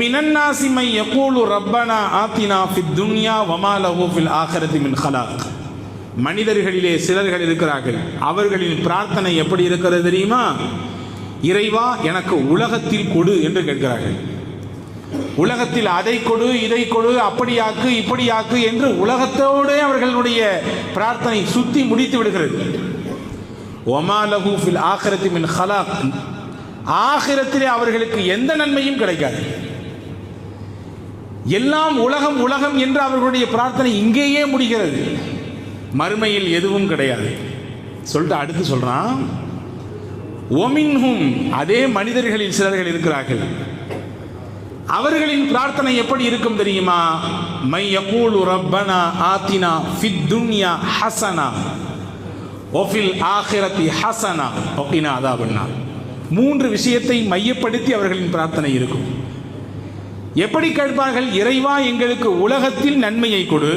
ஒமினன் நாசிமை யகூலு ரப்பனா ஆத்தினா ஃபித் துன்யா வமாலஹு ஃபில் ஆகரதி மின் ஹலாக் மனிதர்களிலே சிலர்கள் இருக்கிறார்கள். அவர்களின் பிரார்த்தனை எப்படி இருக்கிறது தெரியுமா? இறைவா எனக்கு உலகத்தில் கொடு என்று கேட்கிறார்கள். உலகத்தில் அதை கொடு இதை கொடு அப்படியாக்கு இப்படியாக்கு என்று உலகத்தோடு அவர்களுடைய பிரார்த்தனை சுத்தி முடித்து விடுகிறது. ஒமாலஹு ஃபில் ஆகரத்தி மின் ஹலாக். ஆகிரத்திலே அவர்களுக்கு எந்த நன்மையும் கிடைக்காது. எல்லாம் உலகம் உலகம் என்று அவர்களுடைய பிரார்த்தனை இங்கேயே முடிகிறது. மறுமையில் எதுவும் கிடையாது. சொல்லிட்டு அடுத்து சொல்றான். ஒமின்ஹும் அதே மனிதர்களில் சிலர்கள் இருக்கிறார்கள். அவர்களின் பிரார்த்தனை எப்படி இருக்கும் தெரியுமா? மையகூல் ரப்பனா ஆத்தினா ஃபித் துன்யா ஹசனா ஒஃபில் ஆஹிரத்தி ஹசனா ஒக்கினா அதாபண்ணா மூன்று விஷயத்தை மையப்படுத்தி அவர்களின் பிரார்த்தனை இருக்கும். எப்படி கேட்பார்கள்? இறைவா எங்களுக்கு உலகத்தில் நன்மையை கொடு.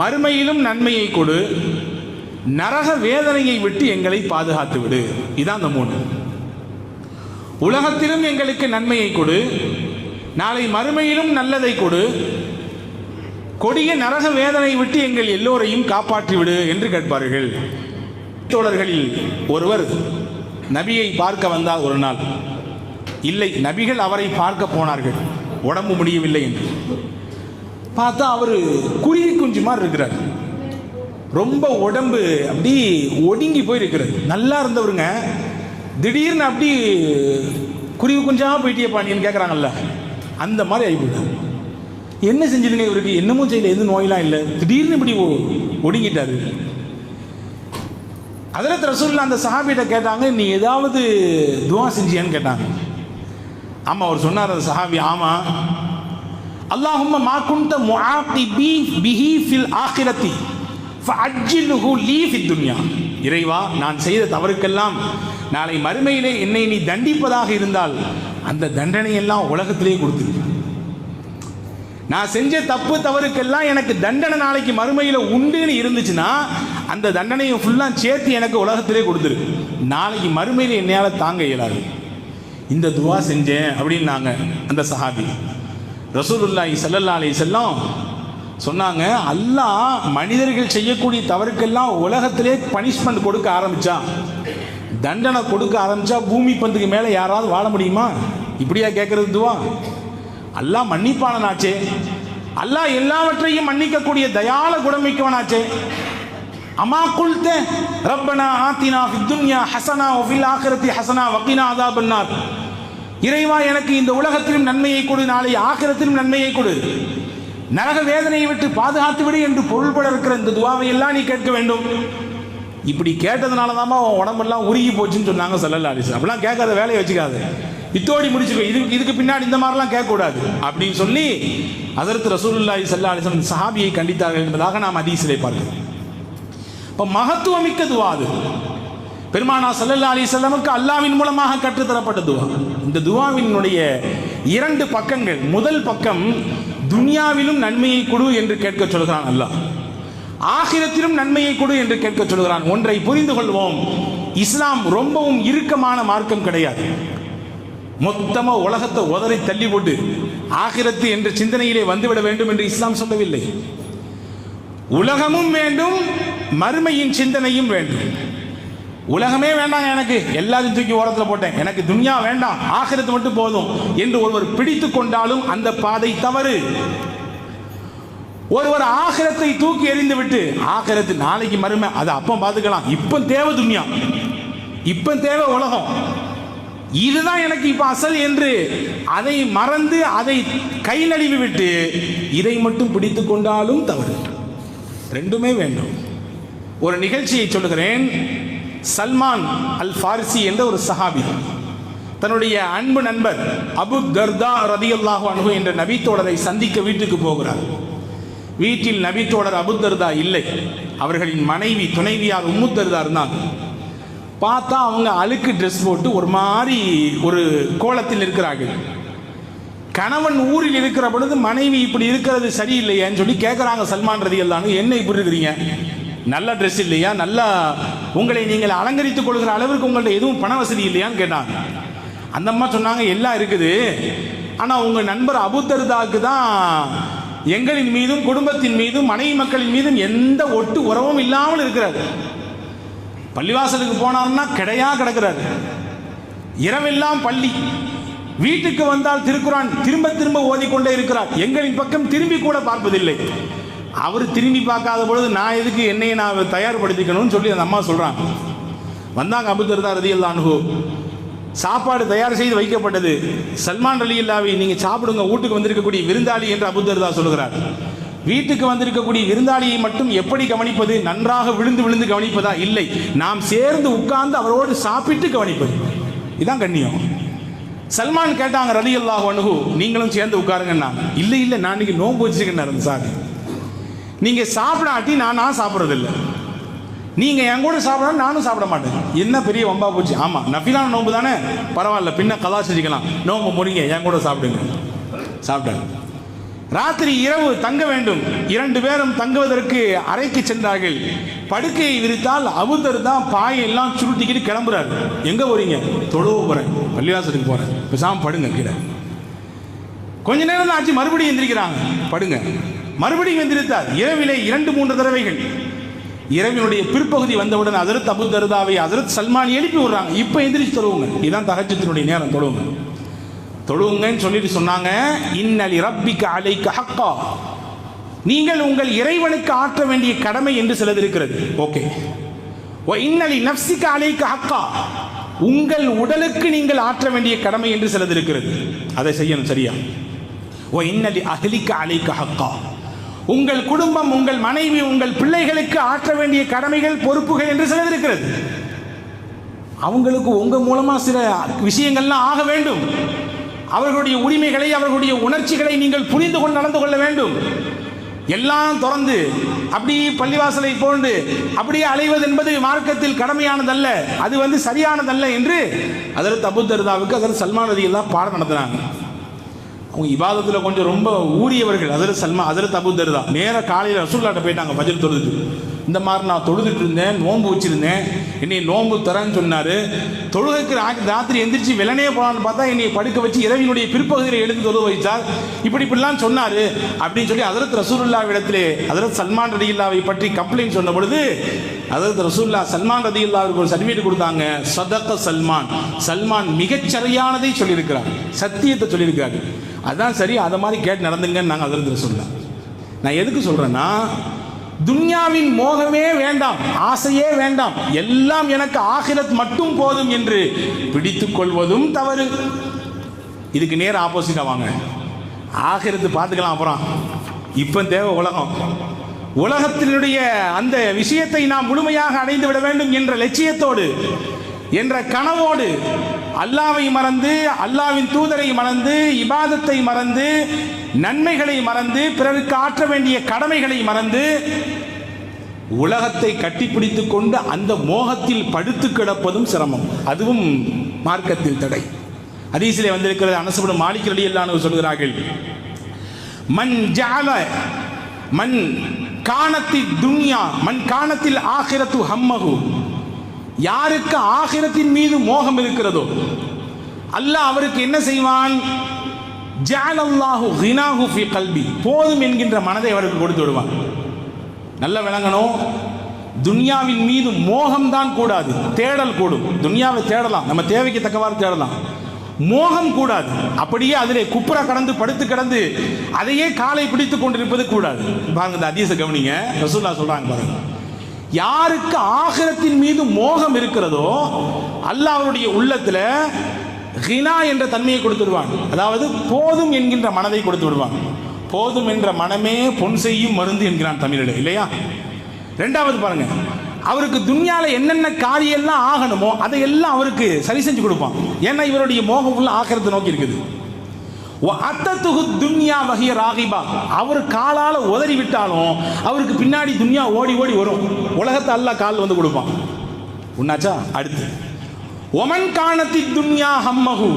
மறுமையிலும் நன்மையை கொடு. நரக வேதனையை விட்டு எங்களை பாதுகாத்து விடு. இதான் அந்த மூணு உலகத்திலும் எங்களுக்கு நன்மையை கொடு. நாளை மறுமையிலும் நல்லதை கொடு. கொடிய நரக வேதனை விட்டு எங்கள் எல்லோரையும் காப்பாற்றி விடு என்று கேட்பார்கள். தோழர்களில் ஒருவர் நபியை பார்க்க வந்தார் ஒரு நாள் இல்லை நபிகள் அவரை பார்க்க போனார்கள். உடம்பு முடியவில்லை என்று. பார்த்தா அவர் குருவி குஞ்சு மாதிரி இருக்கிறார். ரொம்ப உடம்பு அப்படி ஒடுங்கி போயிருக்கிறது. நல்லா இருந்தவருங்க. திடீர்னு அப்படி குருவி குஞ்சா போயிட்டே நீன்னு கேட்குறாங்கல்ல அந்த மாதிரி ஆகிப்போயிட்டார் என்ன செஞ்சிருங்க இவருக்கு? என்னமும் செய்யல எதுவும் நோயெல்லாம் இல்லை. திடீர்னு இப்படி ஒடுங்கிட்டாரு. அதில் ரசூல்லா அந்த சஹாபிகிட்ட கேட்டாங்க நீ ஏதாவது துவா செஞ்சியான்னு கேட்டாங்க. ஆமாம் அவர் சொன்னார் அந்த சஹாபி ஆமாம் அல்லாஹும்ம மா குந்த முஆகிபி பிஹி ஃபில் ஆகிரத்தி ஃபஅஜ்ஜிலுஹு லீ ஃபித் துன்யா. இறைவா நான் செய்த தவறுக்கெல்லாம் நாளை மறுமையிலே என்னை நீ தண்டிப்பதாக இருந்தால் அந்த தண்டனையெல்லாம் உலகத்திலே கொடுத்துரு நான் செஞ்ச தப்பு தவறுக்கெல்லாம் எனக்கு தண்டனை நாளைக்கு மறுமையில் உண்டுன்னு இருந்துச்சுன்னா அந்த தண்டனையை ஃபுல்லாக சேர்த்து எனக்கு உலகத்திலே கொடுத்துரு. நாளைக்கு மறுமையில் என்னையால் தாங்க இயலாது. இந்த துவா செஞ்சேன் அப்படின்னாங்க அந்த சஹாபி. ரசூலுல்லாஹி ஸல்லல்லாஹு அலைஹி செல்லம் சொன்னாங்க அல்லாஹ் மனிதர்கள் செய்யக்கூடிய தவறுக்கெல்லாம் உலகத்திலே பனிஷ்மெண்ட் கொடுக்க ஆரம்பிச்சா தண்டனை கொடுக்க ஆரம்பிச்சா பூமி பந்துக்கு மேலே யாராவது வாழ முடியுமா? இப்படியா கேட்கறது துவா? அல்லாஹ் மன்னிப்பாளனாச்சே அல்லாஹ் எல்லாவற்றையும் மன்னிக்கக்கூடிய தயால குடமிக்கவனாச்சே அம்மா குல்த ரப்பனா ஆத்தினா துன்யா ஹசனா ஒஃபில் ஆக்கிரத்தி ஹசனா வக்கீனா அதா இறைவா எனக்கு இந்த உலகத்திலும் நன்மையை கொடு நாளை ஆக்கிரத்திலும் நன்மையை கொடு. நரக வேதனையை விட்டு பாதுகாத்து விடு என்று பொருள்பட இருக்கிற இந்த துவாவை எல்லாம் நீ கேட்க வேண்டும். இப்படி கேட்டதுனால தான்மா உன் உடம்பெல்லாம் உருகி போச்சுன்னு சொன்னாங்க செல்லல்லா அலிஸ் அப்படிலாம் கேட்காத வேலையை வச்சுக்காது. இத்தோடி முடிச்சுக்கோ. இதுக்கு இதுக்கு பின்னாடி இந்த மாதிரிலாம் கேட்கக்கூடாது. அப்படின்னு சொல்லி அதற்கு ரசூலுல்லாஹி சல்லா அலிஸ்லாம் சஹாபியை கண்டித்தார்கள் என்பதாக நாம் அதிசலை பார்க்கிறோம். இப்போ மகத்துவமிக்க துவா அது. பெருமானா சல்லல்லா அலி செல்லமுக்கு அல்லாவின் மூலமாக கற்றுத்தரப்பட்ட துவா இந்த துவாவினுடைய இரண்டு பக்கங்கள் முதல் பக்கம் துனியாவிலும் நன்மையை கொடு என்று கேட்க சொல்கிறான் அல்லாஹ். ஆகிரத்திலும் நன்மையை கொடு என்று கேட்க சொல்கிறான். ஒன்றை புரிந்து கொள்வோம். இஸ்லாம் ரொம்பவும் இறுக்கமான மார்க்கம் கிடையாது. மொத்தமாக உலகத்தை உதறி தள்ளி போட்டு ஆகிரத்து என்ற சிந்தனையிலே வந்துவிட வேண்டும் என்று இஸ்லாம் சொல்லவில்லை. உலகமும் வேண்டும் மறுமையின் சிந்தனையும் வேண்டும். உலகமே வேண்டாம் எனக்கு. எல்லாத்தையும் தூக்கி ஓரத்தில் போட்டேன். எனக்கு துன்யா வேண்டாம். ஆகிறது மட்டும் போதும் என்று ஒருவர் பிடித்து கொண்டாலும் அந்த பாதை தவறு. ஒருவர் ஆகிரத்தை தூக்கி எறிந்து விட்டு ஆகிரத்து நாளைக்கு மறுமை அதை அப்போ பார்த்துக்கலாம். இப்போ தேவை துன்யா. இப்போ தேவை உலகம். இதுதான் எனக்கு இப்போ அசல் என்று அதை மறந்து அதை கை நழுவி விட்டு இதை மட்டும் பிடித்து கொண்டாலும் தவறு. ரெண்டுமே வேண்டும். ஒரு நிகழ்ச்சியை சொல்லுகிறேன். சல்மான் அல் ஃபாரிசி என்ற ஒரு சஹாபி. தன்னுடைய அன்பு நண்பர் அபு தர்தா ரதியுல்லாஹு அனுகு என்ற நபித்தோழரை சந்திக்க வீட்டுக்கு போகிறார். வீட்டில் நபித்தோழர் அபு தர்தா இல்லை. அவர்களின் மனைவி துணைவியார் உம்மு தர்தா இருந்தாங்க. பார்த்தா அவங்க அழுக்கு ட்ரெஸ் போட்டு ஒரு மாதிரி ஒரு கோலத்தில் இருக்கிறார்கள். கணவன் ஊரில் இருக்கிற பொழுது மனைவி இப்படி இருக்கிறது சரியில்லையான்னு சொல்லி கேட்குறாங்க சல்மான் ரதி எல்லான்னு என்ன இப்படி இருக்கிறீங்க? நல்ல ட்ரெஸ் இல்லையா? நல்லா உங்களை நீங்கள் அலங்கரித்துக் கொள்கிற அளவிற்கு உங்கள்ட்ட எதுவும் பண வசதி இல்லையான்னு கேட்டாங்க. அந்த அம்மா சொன்னாங்க எல்லாம் இருக்குது. ஆனால் உங்கள் நண்பர் அபுத்தருதாக்கு தான் எங்களின் மீதும் குடும்பத்தின் மீதும் மனைவி மக்களின் மீதும் எந்த ஒட்டு உறவும் இல்லாமல் இருக்கிறார். பள்ளிவாசலுக்கு போனார்னா கிடையா கிடக்கிறார். இரவெல்லாம் பள்ளி. வீட்டுக்கு வந்தால் திருக்குறான் திரும்ப திரும்ப ஓதிக்கொண்டே இருக்கிறார். எங்களின் பக்கம் திரும்பி கூட பார்ப்பதில்லை. அவர் திரும்பி பார்க்காத பொழுது நான் எதுக்கு என்னையை நான் தயார்படுத்திக்கணும்னு சொல்லி அந்த அம்மா சொல்கிறாங்க வந்தாங்க அபுதர்தா ரதி அல்லான்ஹு சாப்பாடு தயார் செய்து வைக்கப்பட்டது. சல்மான் அலி இல்லாவி நீங்கள் சாப்பிடுங்க வீட்டுக்கு வந்திருக்கக்கூடிய விருந்தாளி என்று அபுதர்தா சொல்கிறார் வீட்டுக்கு வந்திருக்கக்கூடிய விருந்தாளியை மட்டும் எப்படி கவனிப்பது? நன்றாக விழுந்து விழுந்து கவனிப்பதா? இல்லை. நாம் சேர்ந்து உட்கார்ந்து அவரோடு சாப்பிட்டு கவனிப்பது. இதுதான் கண்ணியம். சல்மான் கேட்டாங்க ரலி அல்லாஹ் அனுகு நீங்களும் சேர்ந்து உட்காருங்கண்ணா இல்லை இல்லை நான் இன்னைக்கு நோன்பு வச்சுருக்கேன் சார். நீங்கள் சாப்பிடாட்டி நான் நான் சாப்பிட்றதில்ல. நீங்கள் என் கூட சாப்பிடணும் நானும் சாப்பிட மாட்டேன். என்ன பெரிய வம்பா போச்சு. ஆமாம் நபிலான நோன்பு தானே? பரவாயில்ல பின்ன கதா செஞ்சுக்கலாம். நோன்பு முடிங்க என் கூட சாப்பிடுங்க. சாப்பிட்டாங்க. ராத்திரி இரவு தங்க வேண்டும். இரண்டு பேரும் தங்குவதற்கு அறைக்கு சென்றார்கள். படுக்கையை விரித்தால் அவுதர் தான் பாயெல்லாம் சுருட்டிக்கிட்டு கிளம்புறாரு. எங்க போறீங்க? தொழுவ போறேன். பள்ளிவாசலுக்கு போறேன். பேசாம படுங்க கீழே. கொஞ்ச நேரம் தான் ஆச்சு. மறுபடியும் எந்திரிக்கிறாங்க. படுங்க. மறுபடியும் எந்திரித்தார். இரவிலே இரண்டு மூன்று தடவைகள். இரவினுடைய பிற்பகுதி வந்தவுடன் அதரத் அபு தருதாவை அதரத் சல்மான் எழுப்பி விடுறாங்க. இப்போ எந்திரிச்சு தொழுவுங்க. இதுதான் தகச்சத்தினுடைய நேரம். தொழுவுங்க. தொழுவுங்கன்னு சொல்லிட்டு சொன்னாங்க இன்னலி ரப்பிக்க அலைக்க ஹக்கா. நீங்கள் உங்கள் இறைவனுக்கு ஆற்ற வேண்டிய கடமை என்று சிலது இருக்கிறது. ஓகே. ஓ இன்னலி நப்சிக்க அலைக்க ஹக்கா. உங்கள் உடலுக்கு நீங்கள் ஆற்ற வேண்டிய கடமை என்று சிலது இருக்கிறது. அதை செய்யணும் சரியா? ஓ இன்னலி அகலிக்க அலைக்க ஹக்கா. உங்கள் குடும்பம் உங்கள் மனைவி உங்கள் பிள்ளைகளுக்கு ஆற்ற வேண்டிய கடமைகள் பொறுப்புகள் என்று சிலது இருக்கிறது அவங்களுக்கு உங்கள் மூலமாக சில விஷயங்கள்லாம் ஆக வேண்டும். அவர்களுடைய உரிமைகளை அவர்களுடைய உணர்ச்சிகளை நீங்கள் புரிந்து கொண்டு நடந்து கொள்ள வேண்டும். எல்லாம் திறந்து அப்படி பள்ளிவாசலை போன்று அப்படியே அலைவது என்பது மார்க்கத்தில் கடமையானதல்ல அது வந்து சரியானதல்ல என்று அதற்கு அபுத்தர்தாவுக்கு அதற்கு சல்மான் ரதி எல்லாம் பாடம் நடத்துனாங்க. அவங்க இபாதத்தில் கொஞ்சம் ரொம்ப ஊறியவர்கள். அதில் சல்மா அதற்கு தருதா நேராக காலையில் ரசூல்லாட்ட போயிட்டாங்க பஜல் தொழுது இந்த மாதிரி நான் தொழுதுட்டு இருந்தேன் நோன்பு வச்சிருந்தேன். என்னை நோன்பு தரேன்னு சொன்னார். தொழுகைக்கு ராத்திரி எந்திரிச்சு விலனே போகலான்னு பார்த்தா என்னை படுக்க வச்சு இரவினுடைய பிற்பகுதியில் எடுத்து தொழுக வைத்தார். இப்படி இப்படிலாம் சொன்னார். அப்படின்னு சொல்லி அதரத் ரசூல்லா இடத்திலே அதரத் சல்மான் ரதியுல்லாவை பற்றி கம்ப்ளைண்ட் சொன்ன பொழுது அதரத் ரசூல்லா சல்மான் ரதியுல்லாவுக்கு ஒரு சர்டிஃபிகேட் கொடுத்தாங்க. சதக்க சல்மான். சல்மான் மிகச்சரியானதை சொல்லியிருக்கிறார். சத்தியத்தை சொல்லியிருக்காரு அதான் சரி அதை மாதிரி கேட்டு நடந்துங்கன்னு நாங்கள் அதரத் ரசூல்லா நான் எதுக்கு சொல்கிறேன்னா துன்யாவின் மோகமே வேண்டாம் ஆசையே வேண்டாம். எல்லாம் எனக்கு ஆகிரத் மட்டும் போதும் என்று பிடித்து கொள்வதும் தவறு. இதுக்கு நேர் ஆப்போசிட்டா வாங்க. ஆகிரத்து பார்த்துக்கலாம் அப்புறம். இப்போ தேவை உலகம். உலகத்தினுடைய அந்த விஷயத்தை நாம் முழுமையாக அடைந்து விட வேண்டும் என்ற லட்சியத்தோடு என்ற கனவோடு அல்லாவை மறந்து அல்லாவின் தூதரை மறந்து இபாதத்தை மறந்து நன்மைகளை மறந்து பிறருக்கு ஆற்ற வேண்டிய கடமைகளை மறந்து உலகத்தை கட்டிப்பிடித்து கொண்டு அந்த மோகத்தில் படுத்து கிடப்பதும் சிரமம். அதுவும் மார்க்கத்தில் தடை. ஹதீஸிலே வந்திருக்கிறது அனசுபடும் மாலிக் ரலியல்லாஹு சொல்கிறார்கள் மண் ஜால மண் காணத்தில் துன்யா மண் காணத்தில் ஆகிரத்து ஹம்மகு யாருக்கு ஆகிரத்தின் மீது மோகம் இருக்கிறதோ? அல்லாஹ் அவருக்கு என்ன செய்வான்? ஜாலல்லாஹு ஹினாஹு ஃபி கல்வி போதும் என்கின்ற மனதை அவருக்கு கொடுத்து விடுவான். நல்ல விளங்கணும். துன்யாவின் மீது மோகம் தான் கூடாது. தேடல் கூடும். துன்யாவை தேடலாம். நம்ம தேவைக்கு தக்கவாறு தேடலாம். மோகம் கூடாது. அப்படியே அதிலே குப்புற கடந்து படுத்து கிடந்து அதையே காலை பிடித்து கொண்டிருப்பது கூடாது. பாருங்க இந்த அதீச கவனிங்க. ரசூல்லா சொல்றாங்க பாருங்க. யாருக்கு ஆகிரத்தின் மீது மோகம் இருக்கிறதோ அல்லாஹ் அவருடைய உள்ளத்துல ஹினா என்ற தன்மையை கொடுத்துடுவான். அதாவது போதும் என்கின்ற மனதை கொடுத்து விடுவான் போதும் என்ற மனமே பொன் செய்யும் மருந்து என்கிறான் தமிழில் இல்லையா? ரெண்டாவது பாருங்க அவருக்கு துன்யால என்னென்ன காரியெல்லாம் ஆகணுமோ அதையெல்லாம் அவருக்கு சரி செஞ்சு கொடுப்பான். ஏன்னா இவருடைய மோகம் உள்ள ஆகிறத நோக்கி இருக்குது. அத்தத்துகு துன்யா வகைய ராகிபா. அவர் காலால் உதறி விட்டாலும் அவருக்கு பின்னாடி துன்யா ஓடி ஓடி வரும். உலகத்தை அல்ல கால் வந்து கொடுப்பான். உன்னாச்சா? அடுத்து. ஒமன் காணத்தி துன்யா ஹம்மகு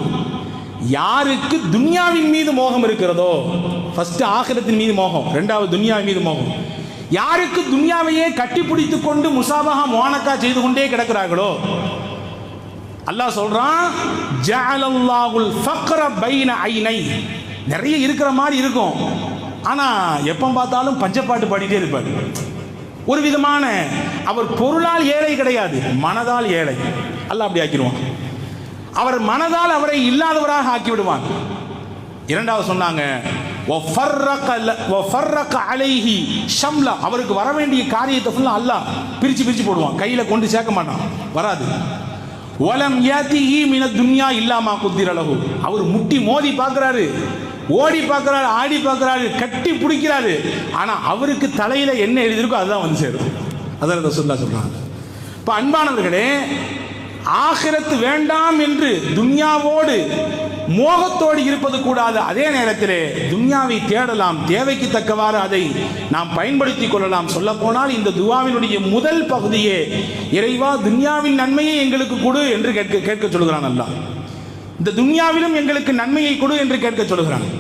யாருக்கு துன்யாவின் மீது மோகம் இருக்கிறதோ ஃபர்ஸ்ட் ஆகிரத்தின் மீது மோகம் ரெண்டாவது துன்யாவின் மீது மோகம். யாருக்கு துன்யாவையே கட்டிப்பிடித்துக் கொண்டு முசாபகா மோனக்கா செய்து கொண்டே கிடக்கிறார்களோ அல்லாஹ் சொல்றான் ஜஅலல்லாஹுல் ஃபக்ர பைன ஐனை நிறைய இருக்கிற மாதிரி இருக்கும். ஆனா எப்போ பார்த்தாலும் பஞ்சப்பாட்டு பாடிட்டே இருப்பார். ஒரு விதமான அவர் பொருளால் ஏழை கிடையாது மனதால் ஏழை. அல்லாஹ் அப்படி ஆக்கிடுவான். அவர் மனதால் அவரை இல்லாதவராக ஆக்கி விடுவான் இரண்டாவது சொன்னாங்க அலைஹி ஷம்லா. அவருக்கு வர வேண்டிய காரியத்தை ஃபுல்லாக அல்லாஹ் பிரிச்சு பிரிச்சு போடுவான். கையில கொண்டு சேர்க்க மாட்டான். வராது. ஒலம் ஈ மின துன்யா இல்லாமா குத்திரளவு அவர் முட்டி மோதி பார்க்குறாரு ஓடி பார்க்குறாரு ஆடி பார்க்குறாரு கட்டி பிடிக்கிறாரு. ஆனால் அவருக்கு தலையில் என்ன எழுதியிருக்கோ அதுதான் வந்து சேரும். அதான் சொல்லா சொல்கிறாங்க இப்போ அன்பானவர்களே ஆகிரத்து வேண்டாம் என்று துன்யாவோடு மோகத்தோடு இருப்பது கூடாது. அதே நேரத்திலே துன்யாவை தேடலாம். தேவைக்கு தக்கவாறு அதை நாம் பயன்படுத்திக் கொள்ளலாம். சொல்ல போனால் இந்த துவாவினுடைய முதல் பகுதியே இறைவா துன்யாவின் நன்மையை எங்களுக்கு கொடு என்று கேட்க கேட்க சொல்கிறான் அல்லா இந்த துன்யாவிலும் எங்களுக்கு நன்மையை கொடு என்று கேட்க சொல்கிறான்.